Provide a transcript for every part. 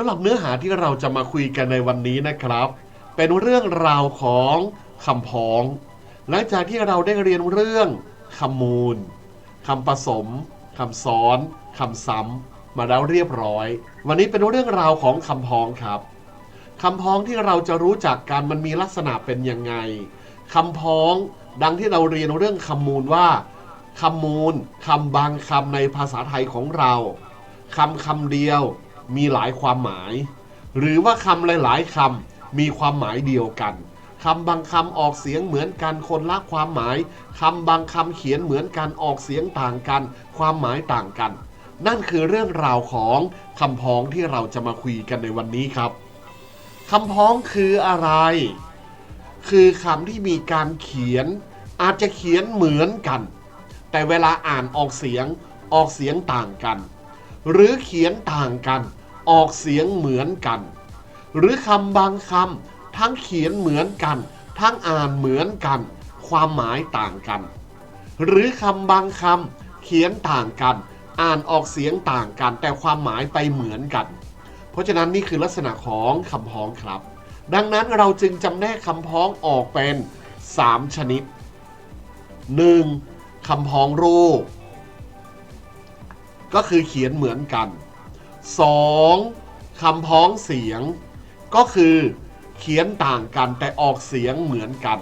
ำหรับเนื้อหาที่เราจะมาคุยกันในวันนี้นะครับ เป็นเรื่องราวของคำพ้อง หลังจากที่เราได้เรียนเรื่องคำมูลคำผสมคำซ้อนคำซ้ำมาแล้วเรียบร้อย วันนี้เป็นเรื่องราวของคำพ้องครับคำพ้องที่เราจะรู้จักกันมันมีลักษณะเป็นยังไงคำพ้องดังที่เราเรียนเรื่องคำมูลว่าคำมูลคำบางคำในภาษาไทยของเราคำคำเดียว มีหลายความหมาย หรือว่าคำหลาย ๆคำมีความหมายเดียวกันคำบางคำออกเสียงเหมือนกันคนละความหมายคำบางคำเขียนเหมือนกันออกเสียงต่างกัน ความหมายต่างกัน นั่นคือเรื่องราวของคำพ้องที่เราจะมาคุยกันในวันนี้ครับคำพ้องคืออะไร คือคำที่มีการเขียน อาจจะเขียนเหมือนกัน แต่เวลาอ่านออกเสียงออกเสียงต่างกัน หรือเขียนต่างกัน ออกเสียงเหมือนกัน หรือคำบางคำทั้งเขียนเหมือนกัน ทั้งอ่านเหมือนกัน ความหมายต่างกัน หรือคำบางคำเขียนต่างกัน อ่านออกเสียงต่างกัน แต่ความหมายไปเหมือนกัน เพราะฉะนั้นนี่คือลักษณะของคำพ้องครับ ดังนั้นเราจึงจำแนกคำพ้องออกเป็น 3 ชนิด 1. คำพ้องรูป ก็คือเขียนเหมือนกัน 2. คำพ้องเสียง ก็คือเขียนต่างกันแต่ออกเสียงเหมือนกัน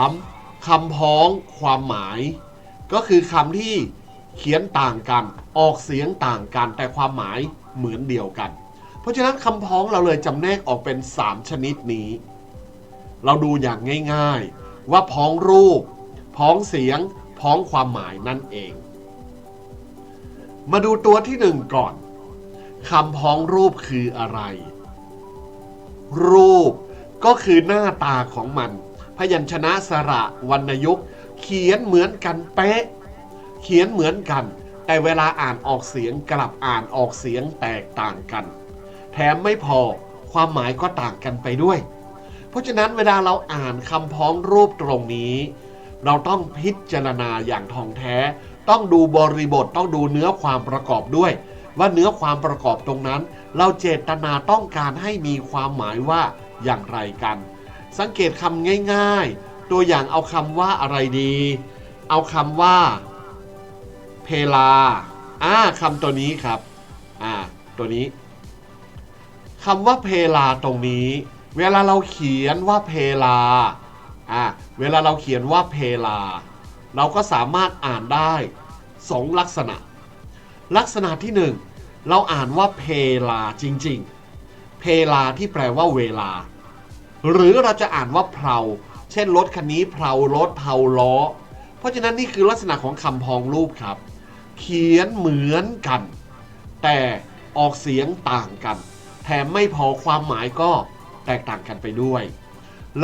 3. คำพ้องความหมาย ก็คือคำที่เขียนต่างกันออกเสียงต่างกันแต่ความหมายเหมือนเดียวกัน เพราะฉะนั้นคำพ้องเราเลยจำแนกออกเป็น 3 ชนิดนี้ เราดูอย่างง่ายๆ ว่าพ้องรูป พ้องเสียง พ้องความหมายนั่นเอง มาดูตัวที่หนึ่งก่อน คำพ้องรูปคืออะไร รูปก็คือหน้าตาของมัน พยัญชนะสระวรรณยุกต์ เขียนเหมือนกันเป๊ะ เขียนเหมือนกัน แต่เวลาอ่านออกเสียงกลับอ่านออกเสียงแตกต่างกัน แถมไม่พอความหมายก็ต่างกันไปด้วย เพราะฉะนั้นเวลาเราอ่านคำพ้องรูปตรงนี้ เราต้องพิจารณาอย่างท่องแท้ ต้องดูบริบทต้องดูเนื้อความประกอบด้วย ว่าเนื้อความประกอบตรงนั้น เราเจตนาต้องการให้มีความหมายว่าอย่างไรกัน สังเกตคำง่ายๆ ตัวอย่างเอาคำว่าอะไรดี เอาคำว่า เพลาอ่าคำตัวนี้ครับอ่าตัวนี้คำว่าเพลาตรงนี้ เวลาเราเขียนว่าเพลาอ่าเวลาเราเขียนว่าเพลา เราก็สามารถอ่านได้สองลักษณะ ลักษณะที่หนึ่งเราอ่านว่าเพลาจริง ๆ เพลาที่แปลว่าเวลา หรือเราจะอ่านว่าเพลาเช่นรถคันนี้เพลารถเพลาล้อ เพราะฉะนั้นนี่คือลักษณะของคำพองรูปครับ เขียนเหมือนกัน แต่ออกเสียงต่างกัน แถมไม่พอความหมายก็แตกต่างกันไปด้วย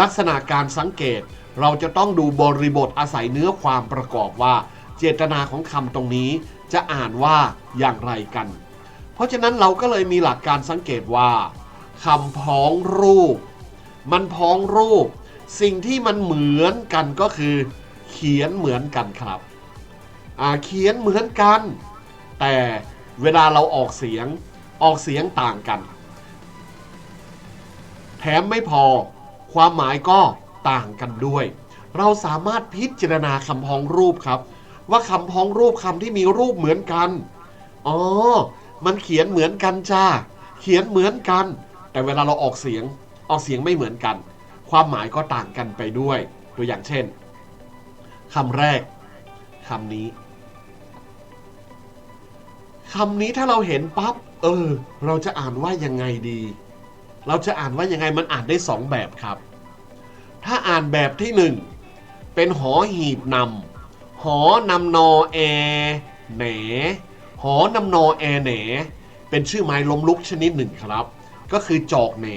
ลักษณะการสังเกตเราจะต้องดูบริบทอาศัยเนื้อความประกอบว่า เจตนาของคำตรงนี้ จะอ่านว่าอย่างไรกัน เพราะฉะนั้นเราก็เลยมีหลักการสังเกตว่าคำพ้องรูป มันพ้องรูป สิ่งที่มันเหมือนกันก็คือ เขียนเหมือนกันครับเขียนเหมือนกัน แต่เวลาเราออกเสียงออกเสียงต่างกัน แถมไม่พอ ความหมายก็ต่างกันด้วย เราสามารถพิจารณาคำพ้องรูปครับ ว่าคำพ้องรูปคำที่มีรูปเหมือนกัน อ๋อ มันเขียนเหมือนกันจ้า เขียนเหมือนกัน แต่เวลาเราออกเสียง ออกเสียงไม่เหมือนกัน ความหมายก็ต่างกันไปด้วย ตัวอย่างเช่นคำแรกคำนี้คำนี้ถ้าเราเห็นปั๊บ เออ เราจะอ่านว่ายังไงดี เราจะอ่านว่ายังไงมันอ่านได้สองแบบครับ ถ้าอ่านแบบที่หนึ่งเป็นหอหีบนำ หอนำนอแอแหนหอนำนอแอแหนเป็นชื่อไม้ล้มลุกชนิดหนึ่งครับ ก็คือจอกแหน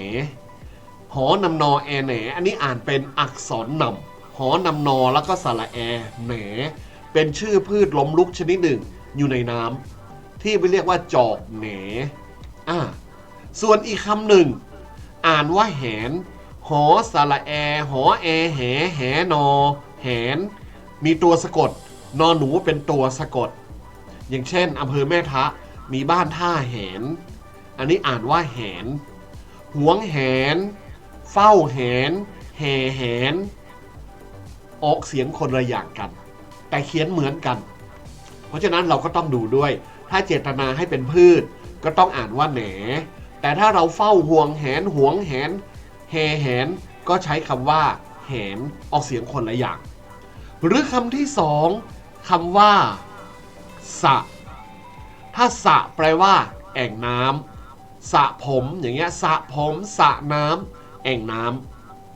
หอนำนอแอแหนอันนี้อ่านเป็นอักษรนำหอนำนอแล้วก็สระแอแหนเป็นชื่อพืชล้มลุกชนิดหนึ่งอยู่ในน้ำที่เรียกว่าจอกแหนอ่าส่วนอีกคำหนึ่ง อ่านว่าแหนหอสระแอหอแอแหแหนอแหน มีตัวสะกด นอนหนูเป็นตัวสะกด อย่างเช่นอำเภอแม่ทะมีบ้านท่าแหน อันนี้อ่านว่าแหนหวงแหน เฝ้าแหน แห่แหน ออกเสียงคนละอย่างกัน แต่เขียนเหมือนกัน เพราะฉะนั้นเราก็ต้องดูด้วย ถ้าเจตนาให้เป็นพืช ก็ต้องอ่านว่าแหน แต่ถ้าเราเฝ้าห่วงแหนหวงแหน แห่แหน ก็ใช้คำว่าแหนออกเสียงคนละอย่าง หรือคำที่สองคำว่าสะ ถ้าสะแปลว่า แอ่งน้ำสะผมอย่างเงี้ยสะผมสะน้ำแอ่งน้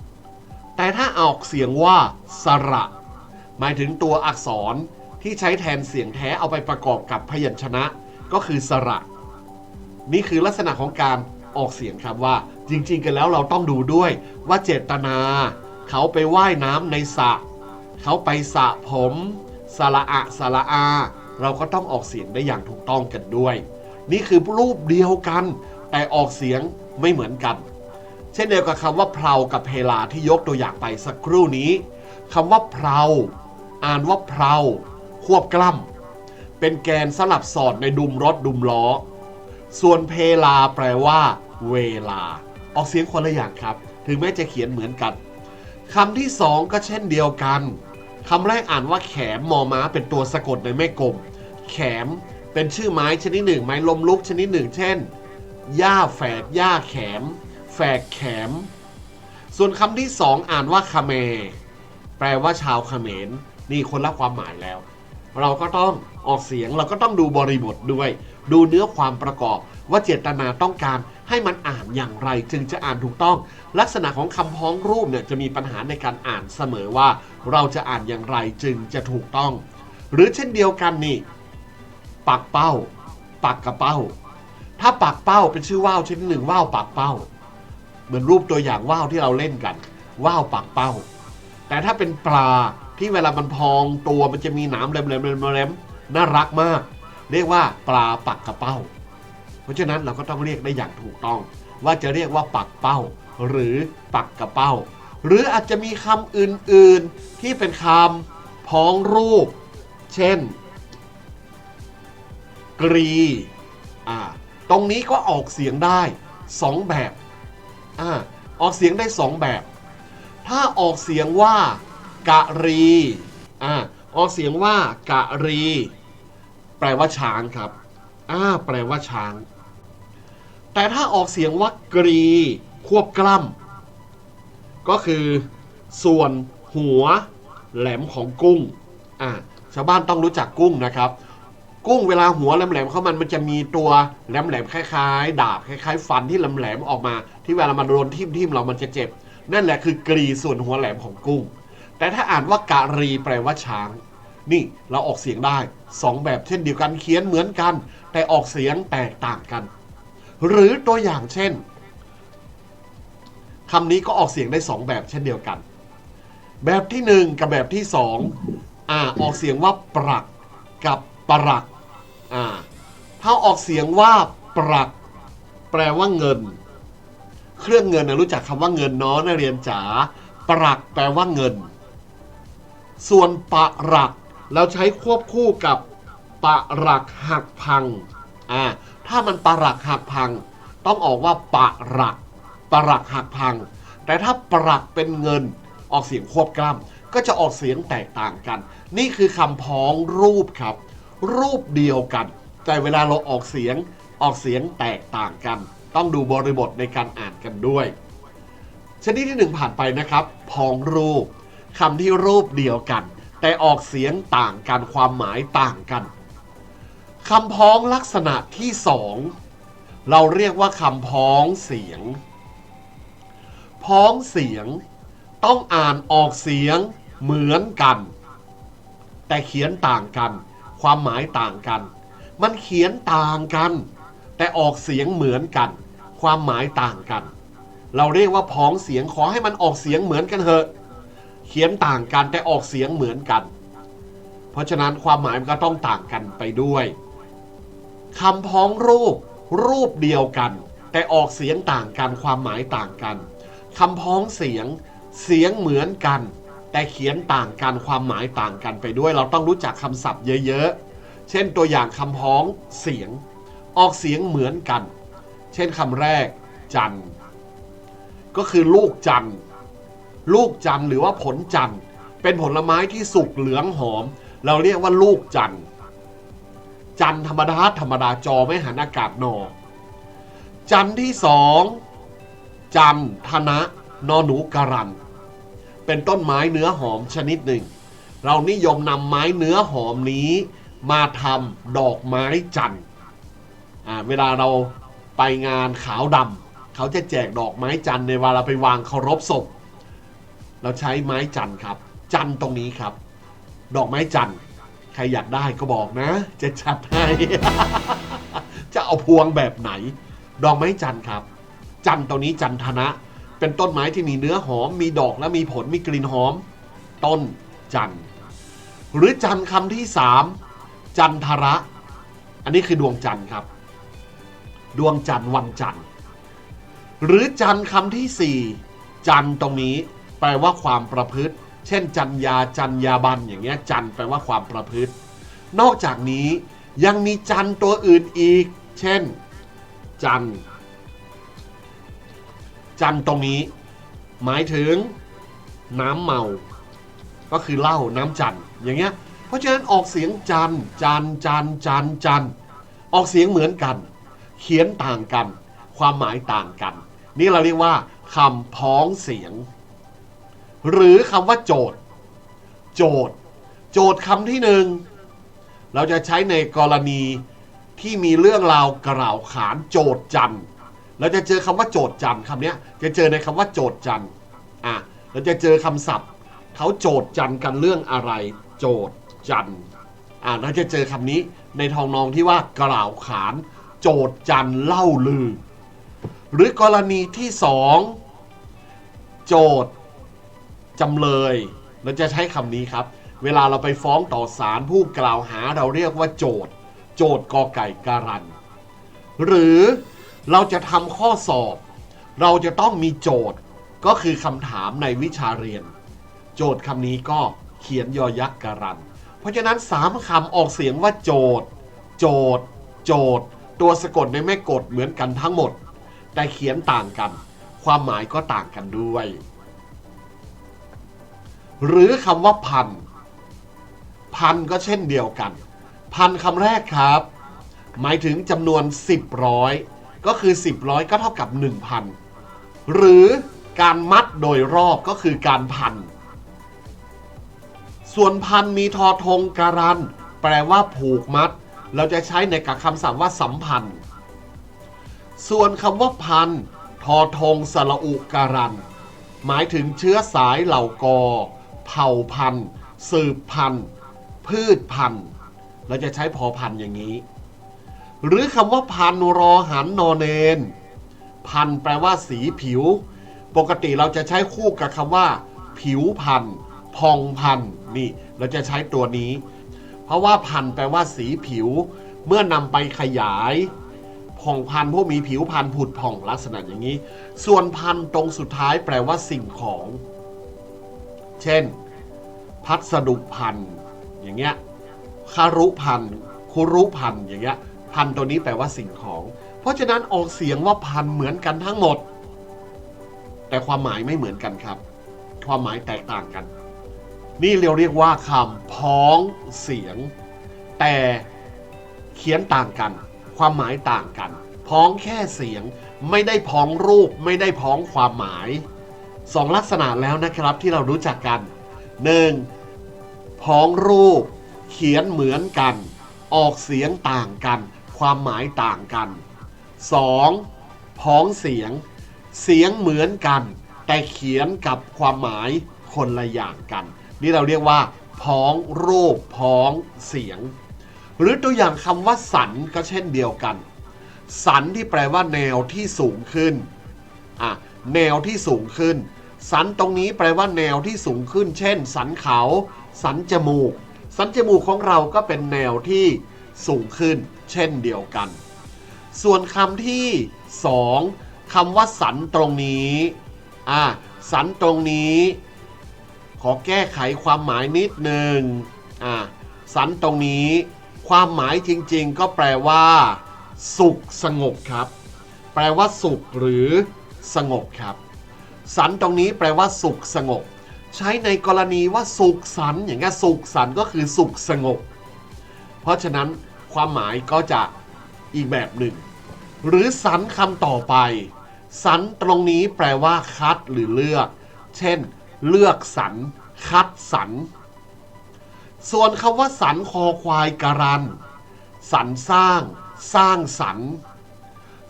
ำแต่ถ้าออกเสียงว่าสระ หมายถึงตัวอักษรที่ใช้แทนเสียงแท้เอาไปประกอบกับพยัญชนะ ก็คือสระ นี่คือลักษณะของการออกเสียงครับว่า จริง ๆ กันแล้วเราต้องดูด้วยว่าเจตนา เขาไปว่ายน้ำในสระ เขาไปสระผมสระอะสระอา เราก็ต้องออกเสียงได้อย่างถูกต้องกันด้วย นี่คือรูปเดียวกัน แต่ออกเสียงไม่เหมือนกัน เช่นเดียวกับคำว่าเพลากับเพลาที่ยกตัวอย่างไปสักครู่นี้คำว่าเพลาอ่านว่าเพลาควบกล้ำเป็นแกนสลับสอดในดุมรถดุมล้อ ส่วนเพลาแปลว่า เวลา ออกเสียงคนละอย่างครับ ถึงแม้จะเขียนเหมือนกันคำที่สองก็เช่นเดียวกัน คำแรกอ่านว่าแขมมอม้าเป็นตัวสะกดในแม่กลม แขมเป็นชื่อไม้ชนิดหนึ่ง ไม้ลมลุกชนิดหนึ่ง เช่น หญ้าแฝกหญ้าแขม แฝกแขม ส่วนคำที่สองอ่านว่าคาเม แปลว่าชาวเขมร นี่คนละความหมายแล้ว เราก็ต้องออกเสียง เราก็ต้องดูบริบทด้วย ดูเนื้อความประกอบว่าเจตนาต้องการ ให้มันอ่านอย่างไรจึงจะอ่านถูกต้อง ลักษณะของคำพ้องรูปเนี่ยจะมีปัญหาในการอ่านเสมอว่า เราจะอ่านอย่างไรจึงจะถูกต้อง หรือเช่นเดียวกันนี่ปักเป้า ปักกระเป้า ถ้าปักเป้าเป็นชื่อว่าวชนิดหนึ่งว่าวปักเป้า เหมือนรูปตัวอย่างว่าวที่เราเล่นกันว่าวปักเป้า แต่ถ้าเป็นปลาที่เวลามันพองตัวมันจะมีหนามแหลมๆๆน่ารักมาก เรียกว่าปลาปักกระเป้า ราะฉะนั้นเราก็ต้องเรียกได้อย่างถูกต้อง ว่าจะเรียกว่าปักเป้า หรือปักกระเป้า หรืออาจจะมีคำอื่นๆที่เป็นคำพ้องรูป เช่น กรีอ่าตรงนี้ก็ออกเสียงได้สองแบบอ่าออกเสียงได้สองแบบ ถ้าออกเสียงว่ากะรีอ่าออกเสียงว่ากะรี แปลว่าช้างครับอ่าแปลว่าช้าง แต่ถ้าออกเสียงว่ากรีควบกล้ำก็คือส่วนหัวแหลมของกุ้งอ่าชาวบ้านต้องรู้จักกุ้งนะครับ กุ้งเวลาหัวแหลมๆเข้ามันมันจะมีตัวแหลมๆคล้ายๆ ดาบคล้ายๆ ฟันที่แหลมๆออกมา ที่เวลามันโดนทิ่มทิ่มๆเรามันจะเจ็บ นั่นแหละคือกรีส่วนหัวแหลมของกุ้ง แต่ถ้าอ่านว่ากะรีแปลว่าช้าง นี่เราออกเสียงได้สองแบบเช่นเดียวกันเขียนเหมือนกัน แต่ออกเสียงแตกต่างกัน หรือตัวอย่างเช่นคำนี้ก็ออกเสียงได้สองแบบเช่นเดียวกัน แบบที่หนึ่งกับแบบที่สองอ่าออกเสียงว่าปรักกับปรักอ่าถ้าออกเสียงว่าปรัก แปลว่าเงิน เครื่องเงินนะรู้จักคำว่าเงินน้อนักเรียนจ๋าปรักแปลว่าเงิน ส่วนปรักเราใช้ควบคู่กับปรักหักพังอ่า ถ้ามันปรักหักพัง ต้องออกว่าปรักปรักหักพัง แต่ถ้าปรักเป็นเงินออกเสียงควบกล้ำก็จะออกเสียงแตกต่างกัน นี่คือคำพ้องรูปครับ รูปเดียวกัน แต่เวลาเราออกเสียงออกเสียงแตกต่างกัน ต้องดูบริบทในการอ่านกันด้วย ชนิดที่หนึ่งผ่านไปนะครับ พ้องรูปคำที่รูปเดียวกัน แต่ออกเสียงต่างกันความหมายต่างกัน คำพ้องลักษณะที่สองเราเรียกว่าคำพ้องเสียง พ้องเสียงต้องอ่านออกเสียงเหมือนกัน แต่เขียนต่างกัน ความหมายต่างกัน มันเขียนต่างกัน แต่ออกเสียงเหมือนกัน ความหมายต่างกัน เราเรียกว่าพ้องเสียงขอให้มันออกเสียงเหมือนกันเถอะ เขียนต่างกันแต่ออกเสียงเหมือนกัน เพราะฉะนั้นความหมายมันก็ต้องต่างกันไปด้วย คำพ้องรูป รูปเดียวกัน แต่ออกเสียงต่างกันความหมายต่างกันคำพ้องเสียงเสียงเหมือนกัน แต่เขียนต่างกันความหมายต่างกันไปด้วย เราต้องรู้จักคำศัพท์เยอะๆ เช่นตัวอย่างคำพ้องเสียง ออกเสียงเหมือนกัน เช่นคำแรก จันก็คือลูกจันลูกจันหรือว่าผลจันเป็นผลไม้ที่สุกเหลืองหอม เราเรียกว่าลูกจันทร์ จันทร์ธรรมดาธรรมดาจอไม่หันอากาศนอ จันทร์ที่สองจันทนะนอหนูการัน เป็นต้นไม้เนื้อหอมชนิดหนึ่ง เรานิยมนำไม้เนื้อหอมนี้มาทำดอกไม้จันทร์อ่าเวลาเราไปงานขาวดำเขาจะแจกดอกไม้จันทร์ในเวลาเราไปวางเคารพศพ เราใช้ไม้จันทร์ครับ จันทร์ตรงนี้ครับ ดอกไม้จันท ร์ใครอยากได้ก็บอกนะ จะจัดให้ จะเอาพวงแบบไหน ดอกไม้จันทร์ครับ จันทร์ตรงนี้จันทนะ เป็นต้นไม้ที่มีเนื้อหอม มีดอกและมีผลมีกลิ่นหอม ต้นจันทร์หรือจันทร์คำที่สามจันทระ อันนี้คือดวงจันทร์ครับ ดวงจันทร์วันจันทร์หรือจันทร์คำที่สี่จันทร์ตรงนี้แปลว่าความประพฤติ เช่น จัญญาจัญญาบันอย่างเงี้ยจันแปลว่าความประพฤติ นอกจากนี้ยังมีจันตัวอื่นอีก เช่น จัน จันตรงนี้ หมายถึง น้ำเมา ก็คือเหล้าน้ำจันอย่างเงี้ยเพราะฉะนั้นออกเสียงจันจันจันจันจันออกเสียงเหมือนกัน เขียนต่างกัน ความหมายต่างกัน นี่เราเรียกว่าคำพ้องเสียง หรือคำว่าโจทย์ โจทย์ โจทย์คำที่หนึ่งเราจะใช้ในกรณีที่มีเรื่องราวกล่าวขานโจทย์จันเราจะเจอคำว่าโจทย์จันคำนี้จะเจอในคำว่าโจทย์จันอะเราจะเจอคำศัพท์เขาโจทย์จันกันเรื่องอะไร โจทย์จันอ่าเราจะเจอคำนี้ในทองนองที่ว่ากล่าวขานโจทย์จันเล่าลือ หรือกรณีที่สองโจทย์ จำเลยเราจะใช้คำนี้ครับ เวลาเราไปฟ้องต่อศาลผู้กล่าวหาเราเรียกว่าโจทย์ โจทย์กอไก่การัน หรือเราจะทำข้อสอบ เราจะต้องมีโจทย์ก็คือคำถามในวิชาเรียน โจทย์คำนี้ก็เขียนยอยักษ์การัน เพราะฉะนั้นสามคำออกเสียงว่าโจทย์ โจทย์ โจทย์ ตัวสะกดในไม่กดเหมือนกันทั้งหมด แต่เขียนต่างกัน ความหมายก็ต่างกันด้วย หรือคำว่าพัน พันก็เช่นเดียวกัน พันคำแรกครับ หมายถึงจำนวน 10ร้อยก็คือ 10ร้อยก็เท่ากับ 1,000 หรือการมัดโดยรอบก็คือการพัน ส่วนพันมีทอทงการัน แปลว่าผูกมัด เราจะใช้ในกับคำศัพท์ว่าสัมพันธ์ ส่วนคำว่าพันทอทงสระอุการัน หมายถึงเชื้อสายเหล่ากอ เผ่าพันธุ์ สืบพันธุ์ พืชพันธุ์ เราจะใช้พอพันธุ์อย่างนี้ หรือคำว่าพันรอหันนอเนน พันแปลว่าสีผิว ปกติเราจะใช้คู่กับคำว่า ผิวพันธุ์พองพันธุ์นี่เราจะใช้ตัวนี้ เพราะว่าพันธุ์แปลว่าสีผิว เมื่อนำไปขยายผ่องพันธุ์ผู้มีผิวพันธุ์ผุดผ่องลักษณะอย่างนี้ ส่วนพันธุ์ตรงสุดท้ายแปลว่าสิ่งของ เช่น พัสดุพันธ์อย่างเงี้ยคารุพันธ์คุรุพันธ์อย่างเงี้ยพันธ์ตัวนี้แปลว่าสิ่งของ เพราะฉะนั้นออกเสียงว่าพันธ์เหมือนกันทั้งหมด แต่ความหมายไม่เหมือนกันครับ ความหมายแตกต่างกัน นี่เราเรียกว่าคำพ้องเสียง แต่เขียนต่างกัน ความหมายต่างกัน พ้องแค่เสียง ไม่ได้พ้องรูป ไม่ได้พ้องความหมาย สองลักษณะแล้วนะครับที่เรารู้จักกัน 1. พ้องรูป เขียนเหมือนกัน ออกเสียงต่างกัน ความหมายต่างกัน 2. พ้องเสียง เสียงเหมือนกัน แต่เขียนกับความหมายคนละอย่างกัน นี่เราเรียกว่าพ้องรูปพ้องเสียง หรือตัวอย่างคำว่าสันก็เช่นเดียวกัน สันที่แปลว่าแนวที่สูงขึ้นอะแนวที่สูงขึ้น สันตรงนี้แปลว่าแนวที่สูงขึ้น เช่น สันเขา สันจมูก สันจมูกของเราก็เป็นแนวที่สูงขึ้น เช่นเดียวกัน ส่วนคำที่สองคำว่าสันตรงนี้อะสันตรงนี้ ขอแก้ไขความหมายนิดหนึ่งอะสันตรงนี้ ความหมายจริงๆ ก็แปลว่า สุขสงบครับ แปลว่าสุขหรือสงบครับ สันตรงนี้แปลว่าสุขสงบ ใช้ในกรณีว่าสุขสันอย่างเงี้ยสุขสันก็คือสุขสงบ เพราะฉะนั้นความหมายก็จะอีกแบบหนึ่ง หรือสันคำต่อไป สันตรงนี้แปลว่า คัดหรือเลือก เช่น เลือกสรรคัดสรรส่วนคำว่าสันคอควายการันสรรสร้าง สร้างสรร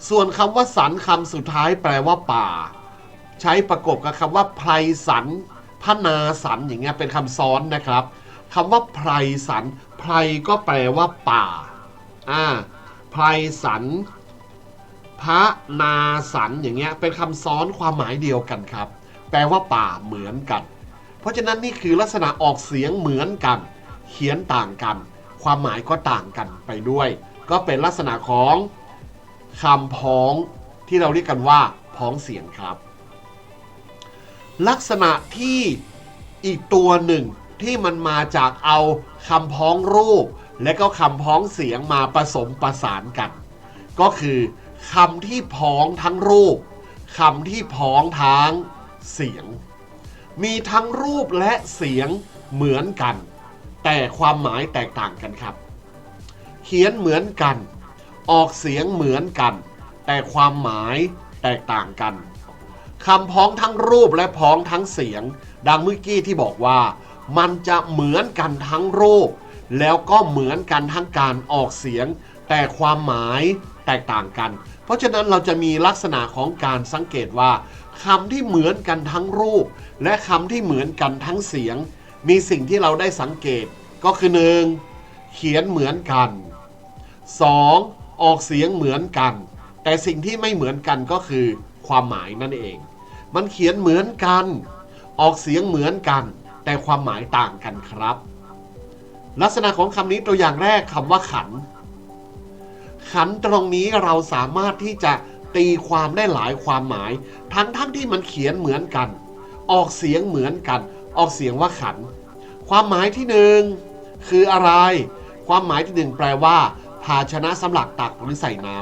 ส่วนคำว่าสันคำสุดท้ายแปลว่าป่า ใช้ประกบกับคำว่าไพรสันพนาสันอย่างเงี้ยเป็นคำซ้อนนะครับคำว่าไพรสันไพรก็แปลว่าป่าอ่าไพรสันพระนาสันอย่างเงี้ยเป็นคำซ้อนความหมายเดียวกันครับ แปลว่าป่าเหมือนกัน เพราะฉะนั้นนี่คือลักษณะออกเสียงเหมือนกัน เขียนต่างกัน ความหมายก็ต่างกันไปด้วย ก็เป็นลักษณะของคำพ้องที่เราเรียกกันว่าพ้องเสียงครับ ลักษณะที่อีกตัวหนึ่งที่มันมาจากเอาคำพ้องรูป และก็คำพ้องเสียงมาผสมประสานกัน ก็คือคำที่พ้องทั้งรูปคำที่พ้องทั้งเสียง มีทั้งรูปและเสียงเหมือนกัน แต่ความหมายแตกต่างกันครับ เขียนเหมือนกัน ออกเสียงเหมือนกัน แต่ความหมายแตกต่างกัน คำพ้องทั้งรูปและพ้องทั้งเสียง ดังเมื่อกี้ที่บอกว่า มันจะเหมือนกันทั้งรูป แล้วก็เหมือนกันทั้งการออกเสียง แต่ความหมายแตกต่างกัน เพราะฉะนั้นเราจะมีลักษณะของการสังเกตว่าคำที่เหมือนกันทั้งรูป และคำที่เหมือนกันทั้งเสียง มีสิ่งที่เราได้สังเกตก็คือหนึ่งเขียนเหมือนกัน 2. ออกเสียงเหมือนกัน แต่สิ่งที่ไม่เหมือนกันก็คือความหมายนั่นเอง มันเขียนเหมือนกัน ออกเสียงเหมือนกัน แต่ความหมายต่างกันครับ ลักษณะของคำนี้ตัวอย่างแรกคำว่าขัน ขันตรงนี้เราสามารถที่จะตีความได้หลายความหมาย ทั้งทั้งที่มันเขียนเหมือนกัน ออกเสียงเหมือนกัน ออกเสียงว่าขัน ความหมายที่หนึ่งคืออะไร ความหมายที่หนึ่งแปลว่า ภาชนะสำหรับตักหรือใส่น้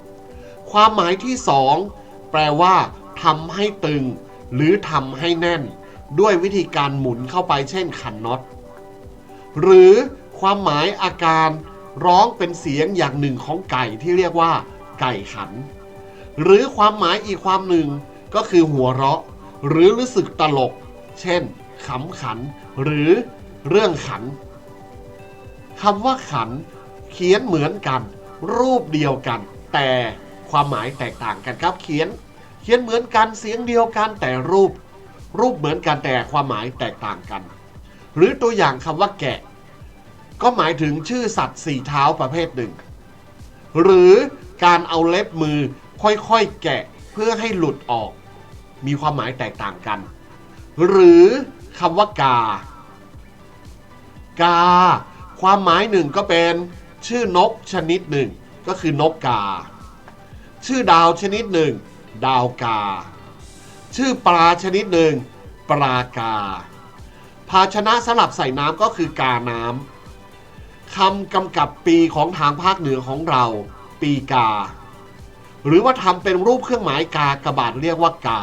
ำความหมายที่สองแปลว่า ทำให้ตึง หรือทำให้แน่น ด้วยวิธีการหมุนเข้าไปเช่นขันน็อต หรือความหมายอาการร้องเป็นเสียงอย่างหนึ่งของไก่ที่เรียกว่า ไก่ขัน หรือความหมายอีกความหนึ่งก็คือหัวเราะ หรือรู้สึกตลก เช่นขำขัน หรือเรื่องขันคำว่าขันเขียนเหมือนกัน รูปเดียวกัน แต่ความหมายแตกต่างกันครับเขียน เขียนเหมือนกันเสียงเดียวกันแต่รูป รูปเหมือนกันแต่ความหมายแตกต่างกัน หรือตัวอย่างคำว่าแกะ ก็หมายถึงชื่อสัตว์สี่เท้าประเภทหนึ่ง หรือการเอาเล็บมือค่อยๆแกะเพื่อให้หลุดออก มีความหมายแตกต่างกัน หรือคำว่ากา กา ความหมายหนึ่งก็เป็นชื่อนกชนิดหนึ่ง ก็คือนกกา ชื่อดาวชนิดหนึ่ง ดาวกา ชื่อปลาชนิดหนึ่งปลากา ภาชนะสำหรับใส่น้ำก็คือกาน้ำคำกำกับปีของทางภาคเหนือของเรา ปีกา หรือว่าทำเป็นรูปเครื่องหมายกากระบาดเรียกว่ากา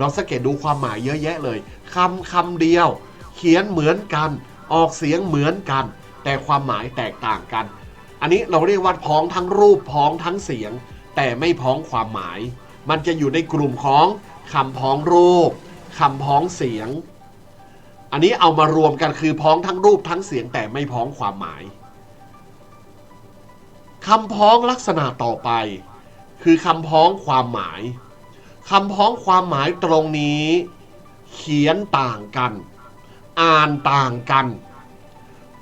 ลองสังเกตดูความหมายเยอะแยะเลยคำคำเดียว เขียนเหมือนกัน ออกเสียงเหมือนกัน แต่ความหมายแตกต่างกัน อันนี้เราเรียกว่าพ้องทั้งรูปพ้องทั้งเสียง แต่ไม่พ้องความหมาย มันจะอยู่ในกลุ่มของคำพ้องรูปคำพ้องเสียง อันนี้เอามารวมกันคือพ้องทั้งรูปทั้งเสียงแต่ไม่พ้องความหมายคำพ้องลักษณะต่อไป คือคำพ้องความหมายคำพ้องความหมายตรงนี้ เขียนต่างกัน อ่านต่างกัน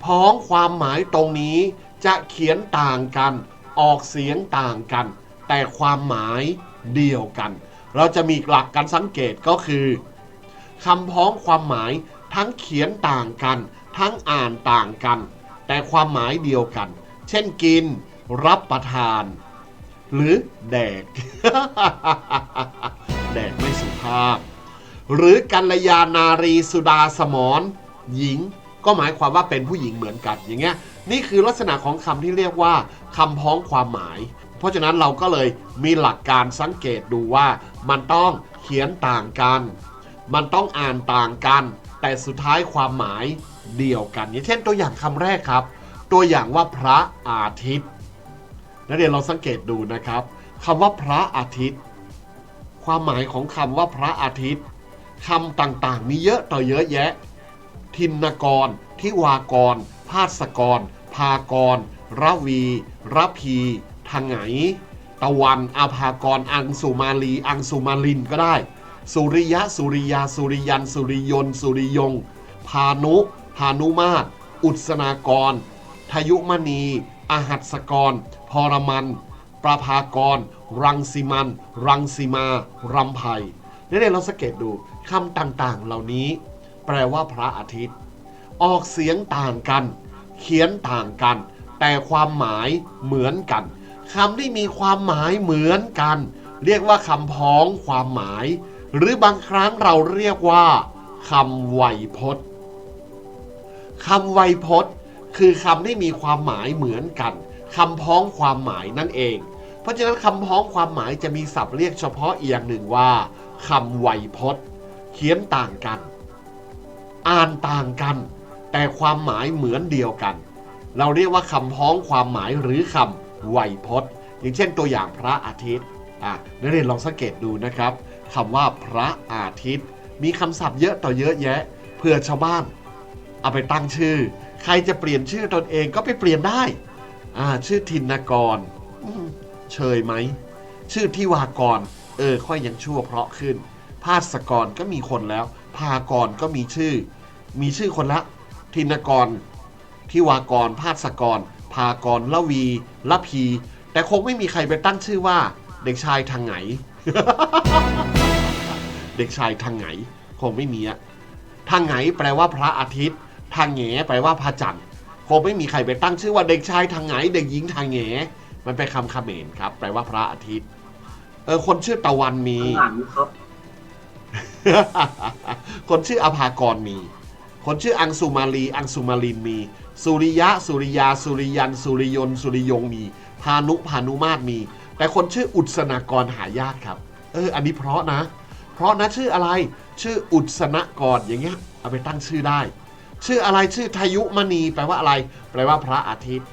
พ้องความหมายตรงนี้จะเขียนต่างกัน ออกเสียงต่างกัน แต่ความหมาย เดียวกัน เราจะมีหลักการสังเกตก็คือคำพ้องความหมายทั้งเขียนต่างกัน ทั้งอ่านต่างกัน แต่ความหมายเดียวกัน เช่นกิน รับประทาน หรือแดก แดกไม่สุภาพ หรือกัลยานารีสุดาสมรหญิง ก็หมายความว่าเป็นผู้หญิงเหมือนกันอย่างเงี้ยนี่คือลักษณะของคำที่เรียกว่าคำพ้องความหมายเพราะฉะนั้นเราก็เลยมีหลักการสังเกตดูว่ามันต้องเขียนต่างกัน มันต้องอ่านต่างกัน แต่สุดท้ายความหมายเดียวกันอย่างเช่นตัวอย่างคำแรกครับ ตัวอย่างว่าพระอาทิตย์นักเรียนเราสังเกตดูนะครับคำว่าพระอาทิตย์ ความหมายของคำว่าพระอาทิตย์คำต่างๆ มีเยอะต่อเยอะแยะ ทินกร ทิวากร ภาสกร ภากร ระวี ระพี ทางไหนตะวันอาภากร อังสุมาลี อังสุมาลินก็ได้ สุริยะ สุริยา สุริยัน สุริยน สุริยง พานุ พานุมาตอุศนากร ทยุมณี อาหัสกร พรมัน ประภากร รังสิมัน รังสิมา รำไพนี่เดี๋ยเราสังเกตดูคำต่างๆ เหล่านี้ แปลว่าพระอาทิตย์ ออกเสียงต่างกัน เขียนต่างกัน แต่ความหมายเหมือนกัน คำที่มีความหมายเหมือนกัน เรียกว่าคำพ้องความหมาย หรือบางครั้งเราเรียกว่าคำไวยพจน์คำไวยพจน์ คือคำที่มีความหมายเหมือนกันคำพ้องความหมายนั่นเอง เพราะฉะนั้นคำพ้องความหมายจะมีศัพท์เรียกเฉพาะอีกอย่างหนึ่งว่าคำไวยพจน์ เขียนต่างกัน อ่านต่างกัน แต่ความหมายเหมือนเดียวกัน เราเรียกว่าคำพ้องความหมายหรือคำ ไวยพจน์ อย่างเช่นตัวอย่างพระอาทิตย์อะนักเรียนลองสังเกตดูนะครับคำว่าพระอาทิตย์ มีคำศัพท์เยอะต่อเยอะแยะเพื่อชาวบ้าน เอาไปตั้งชื่อ ใครจะเปลี่ยนชื่อตนเองก็ไปเปลี่ยนได้อ่าชื่อทินกรเชยไหม ชื่อทิวากร เออ ค่อยยังชั่วเพราะขึ้นภาสกรก็มีคนแล้ว พากรก็มีชื่อ มีชื่อคนละ ทินกรทิวากรภาสกร พากรละวีละพี แต่คงไม่มีใครไปตั้งชื่อว่า เด็กชายทางไหน เด็กชายทางไหน คงไม่มีอะทางไหนแปลว่าพระอาทิตย์ ทางแหงแปลว่าพระจันทร์ คงไม่มีใครไปตั้งชื่อว่าเด็กชายทางไหน เด็กหญิงทางแหงมันเป็นคำเขมรครับ แปลว่าพระอาทิตย์ เออ คนชื่อตะวันมีข้างหลังครับ คนชื่ออภากรมี คนชื่ออังสุมาลี อังสุมาลินมี สุริยะ สุริยา สุริยัน สุริยน สุริยงมี พานุพานุมาตรมี แต่คนชื่ออุศนากรหายากครับ เออ อันนี้เพราะนะ เพราะนะชื่ออะไร ชื่ออุศนากรอย่างเงี้ย เอาไปตั้งชื่อได้ ชื่ออะไรชื่อทายุมณี แปลว่าอะไร แปลว่าพระอาทิตย์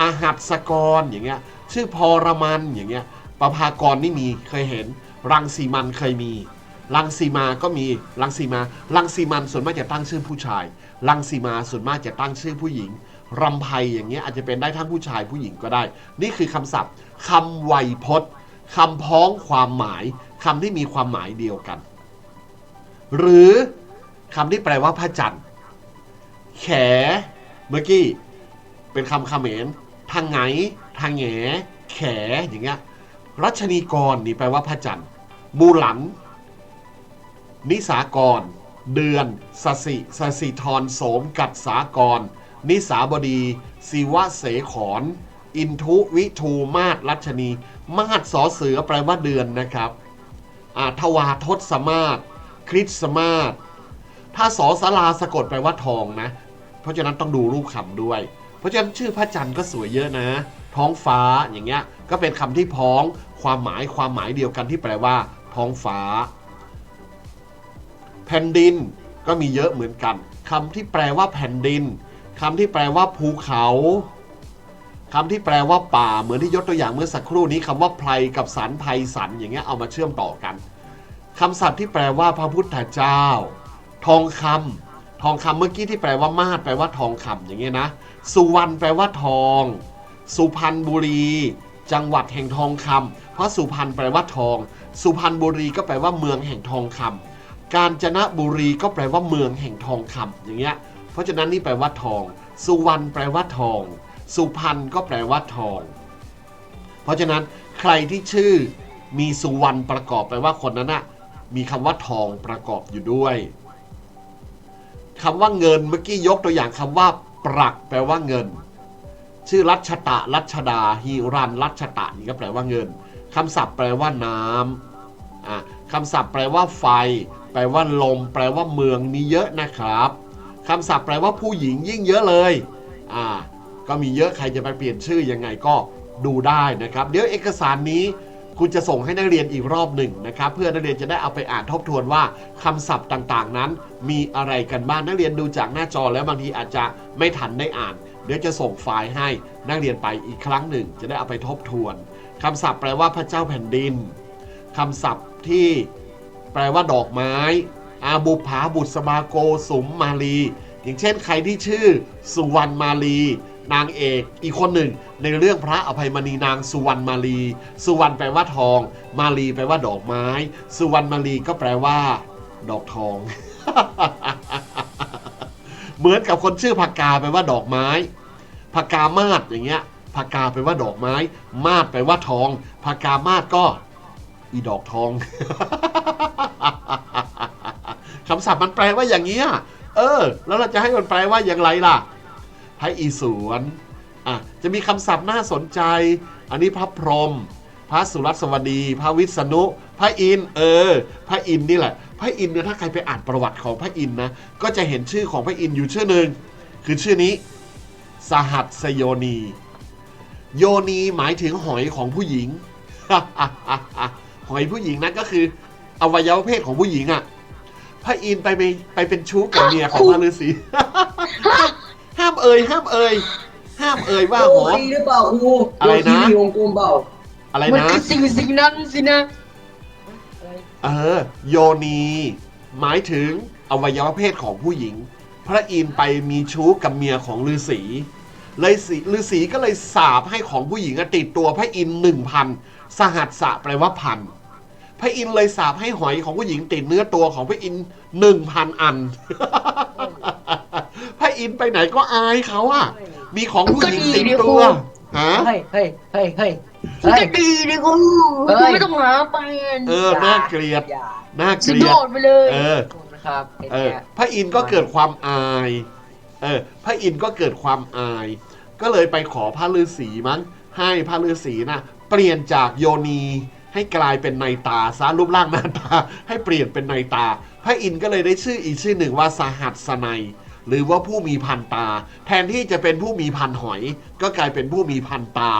อาหัสกรอย่างเงี้ย ชื่อพรมันอย่างเงี้ยประภากรนี่มีเคยเห็น รังสีมันเคยมี ลังสีมาก็มีลังสีมาลังสีมันส่วนมากจะตั้งชื่อผู้ชาย ลังสีมาส่วนมากจะตั้งชื่อผู้หญิงรำไพอย่างเงี้ยอาจจะเป็นได้ทั้งผู้ชายผู้หญิงก็ได้ นี่คือคำศัพท์คำไวยพจน์คำพ้องความหมายคำที่มีความหมายเดียวกัน หรือคำที่แปลว่าพระจันทร์แข เมื่อกี้เป็นคำเขมรทางไหนทางแงแขอย่างเงี้ยรัชนีกรนี่แปลว่าพระจันทร์มูหลัน นิสากร เดือนสสิสสิธรโสมกัดสากร นิสาบดีศิวะเสขรอินทุวิทูมาศรัชนี มาศสอเสือแปลว่าเดือนนะครับอาทวาทศมาศคริสต์มาสถ้าสอสลาสะกดแปลว่าทองนะ เพราะฉะนั้นต้องดูรูปคำด้วย เพราะฉะนั้นชื่อพระจันทร์ก็สวยเยอะนะ ท้องฟ้าอย่างเงี้ยก็เป็นคำที่พ้องความหมายความหมายเดียวกันที่แปลว่า ท้องฟ้า แผ่นดินก็มีเยอะเหมือนกันคำที่แปลว่าแผ่นดินคำที่แปลว่าภูเขาคำที่แปลว่าป่าเหมือนที่ยกตัวอย่างเมื่อสักครู่นี้คำว่าไพรกับสันไพสันอย่างเงี้ยเอามาเชื่อมต่อกันคำศัพท์ที่แปลว่าพระพุทธเจ้า ทองคำทองคำเมื่อกี้ที่แปลว่ามาศแปลว่าทองคำอย่างเงี้ยนะ สุวรรณแปลว่าทอง สุพรรณบุรี จังหวัดแห่งทองคำเพราะสุพรรณแปลว่าทอง สุพรรณบุรีก็แปลว่าเมืองแห่งทองคำ กาญจนบุรีก็แปลว่าเมืองแห่งทองคำอย่างเงี้ย เพราะฉะนั้นนี่แปลว่าทอง สุวรรณแปลว่าทอง สุพรรณก็แปลว่าทอง เพราะฉะนั้นใครที่ชื่อมีสุวรรณประกอบแปลว่าคนนั้นน่ะมีคำว่าทองประกอบอยู่ด้วยคำว่าเงินเมื่อกี้ยกตัวอย่างคำว่า ปรัก แปลว่าเงิน ชื่อรัชตะรัชดาฮิรันรัชตะนี่ก็แปลว่าเงินคำศัพท์แปลว่าน้ำคำศัพท์แปลว่าไฟ แปลว่าลม แปลว่าเมืองมีเยอะนะครับคำศัพท์แปลว่าผู้หญิงยิ่งเยอะเลยอ่าก็มีเยอะใครจะไปเปลี่ยนชื่อยังไงก็ดูได้นะครับ เดี๋ยวเอกสารนี้คุณจะส่งให้นักเรียนอีกรอบหนึ่งนะครับ เพื่อนักเรียนจะได้เอาไปอ่านทบทวนว่าคำศัพท์ต่างๆ นั้น มีอะไรกันบ้างนักเรียนดูจากหน้าจอแล้วบางทีอาจจะไม่ทันได้อ่าน เดี๋ยวจะส่งไฟล์ให้นักเรียนไปอีกครั้งหนึ่ง จะได้เอาไปทบทวนคำศัพท์แปลว่าพระเจ้าแผ่นดินคำศัพท์ที่ แปลว่าดอกไม้ อาบุภาบุษมาโกสุมมาลี อย่างเช่นใครที่ชื่อ สุวรรณมาลี นางเอกอีกคนหนึ่ง ในเรื่องพระอภัยมณีนางสุวรรณมาลี สุวรรณแปลว่าทอง มาลีแปลว่าดอกไม้ สุวรรณมาลีก็แปลว่า ดอกทอง เหมือนกับคนชื่อผักกาแปลว่าดอกไม้ผักกามาดอย่างเงี้ยผักกาแปลว่าดอกไม้ มาดแปลว่าทองผักกามาดก็อีดอกทอง คำศัพท์มันแปลว่าอย่างเงี้ยเออ แล้วเราจะให้มันแปลว่าอย่างไรล่ะ พระอีสวนอะจะมีคำศัพท์น่าสนใจ อันนี้พระพรหมพระสุรัสวดี พระวิษณุ พระอิน เออ พระอินนี่แหละ พระอินเนี่ยถ้าใครไปอ่านประวัติของพระอินนะ ก็จะเห็นชื่อของพระอินอยู่ชื่อหนึ่ง คือชื่อนี้ สหัสโยนี โยนีหมายถึงหอยของผู้หญิง หอยผู้หญิงนั่นก็คือ อวัยวะเพศของผู้หญิงอะพระอินทร์ไปไปไปเป็นชู้กับเมียของพระฤาษีห้ามเอ่ยห้ามเอ่ยห้ามเอ่ยว่าโอ้หอมยหรือเปล่าครูอะไรนะโดทีวีวงกลมเปล่าอะไรมันนะคือสิ่งสิ่งนั้นสินะเออ โยนี หมายถึงอวัยวะเพศของผู้หญิง พระอินทร์ไปมีชู้กับเมียของฤาษีเลยสีฤาษีก็เลยสาบให้ของผู้หญิงอะติดตัวพระอินทร์หนึ่งพันสหัสสะแปลว่าพัน พระอินทร์เลยสาบให้หอยของผู้หญิงติดเนื้อตัวของพระอินทร์หนึ่งพันอัน พระอินทร์ไปไหนก็อายเขาอะมีของผู้หญิงติดตัวฮะเฮ้ยเฮ้ยเฮ้ยเฮ้ยมันจะดีดิกูเฮ้ยกูไม่ต้องหาแฟนเออน่าเกลียดอย่าน่าเกสุดลียยดอดไปเลยเออนะครับเป็นเออไงพระอินทร์ก็เกิดความอายเออพระอินทร์ก็เกิดความอาย ก็เลยไปขอพระฤาษีมั้งให้พระฤาษีนะเปลี่ยนจากโยนี ให้กลายเป็นในตาซะรูปร่างหน้าตา ให้เปลี่ยนเป็นในตา พระอินทร์ก็เลยได้ชื่ออีกชื่อหนึ่งว่าสหัสนัยหรือว่าผู้มีพันตา แทนที่จะเป็นผู้มีพันหอย ก็กลายเป็นผู้มีพันตา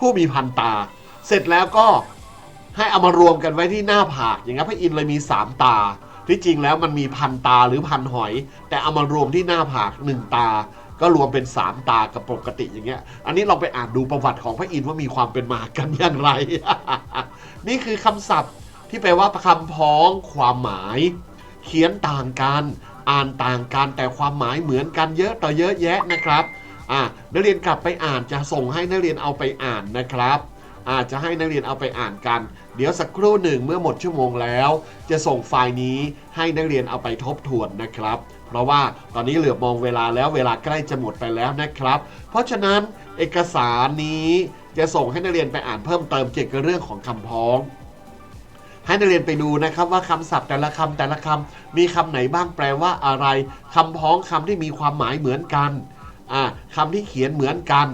ผู้มีพันตา เสร็จแล้วก็ให้เอามารวมกันไว้ที่หน้าผากอย่างนั้นพระอินทร์เลยมีสามตา ที่จริงแล้วมันมีพันตาหรือพันหอย แต่เอามารวมที่หน้าผากหนึ่งตา ก็รวมเป็นสามตากับปกติอย่างเงี้ย อันนี้เราไปอ่านดูประวัติของพระอินทร์ว่ามีความเป็นมากันอย่างไร นี่คือคำศัพท์ที่แปลว่าคำพ้องความหมาย เขียนต่างกัน อ่านต่างกันแต่ความหมายเหมือนกันเยอะต่อเยอะแยะนะครับอ่านักเรียนกลับไปอ่านจะส่งให้นักเรียนเอาไปอ่านนะครับอาจจะให้นักเรียนเอาไปอ่านกัน เดี๋ยวสักครู่หนึ่งเมื่อหมดชั่วโมงแล้ว จะส่งไฟล์นี้ให้นักเรียนเอาไปทบทวนนะครับ เพราะว่าตอนนี้เหลือบมองเวลาแล้วเวลาใกล้จะหมดไปแล้วนะครับ เพราะฉะนั้นเอกสารนี้จะส่งให้นักเรียนไปอ่านเพิ่มเติมเกี่ยวกับเรื่องของคำพ้อง ให้นักเรียนไปดูนะครับว่าคำศัพท์แต่ละคำแต่ละคำมีคำไหนบ้างแปลว่าอะไรคำพ้องคำที่มีความหมายเหมือนกันอ่าคำที่เขียนเหมือนกัน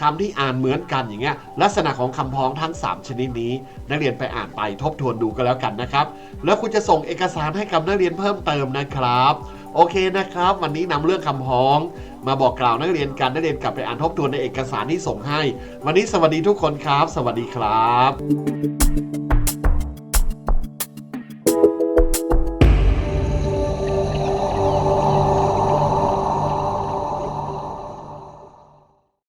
คำที่อ่านเหมือนกันอย่างเงี้ยลักษณะของคำพ้องทั้ง 3 ชนิดนี้ นักเรียนไปอ่านไปทบทวนดูก็แล้วกันนะครับ แล้วคุณจะส่งเอกสารให้กับนักเรียนเพิ่มเติมนะครับ โอเคนะครับ วันนี้นำเรื่องคำพ้อง มาบอกกล่าวนักเรียนกันนักเรียนกลับไปอ่านทบทวนในเอกสารที่ส่งให้ วันนี้สวัสดีทุกคนครับ สวัสดีครับ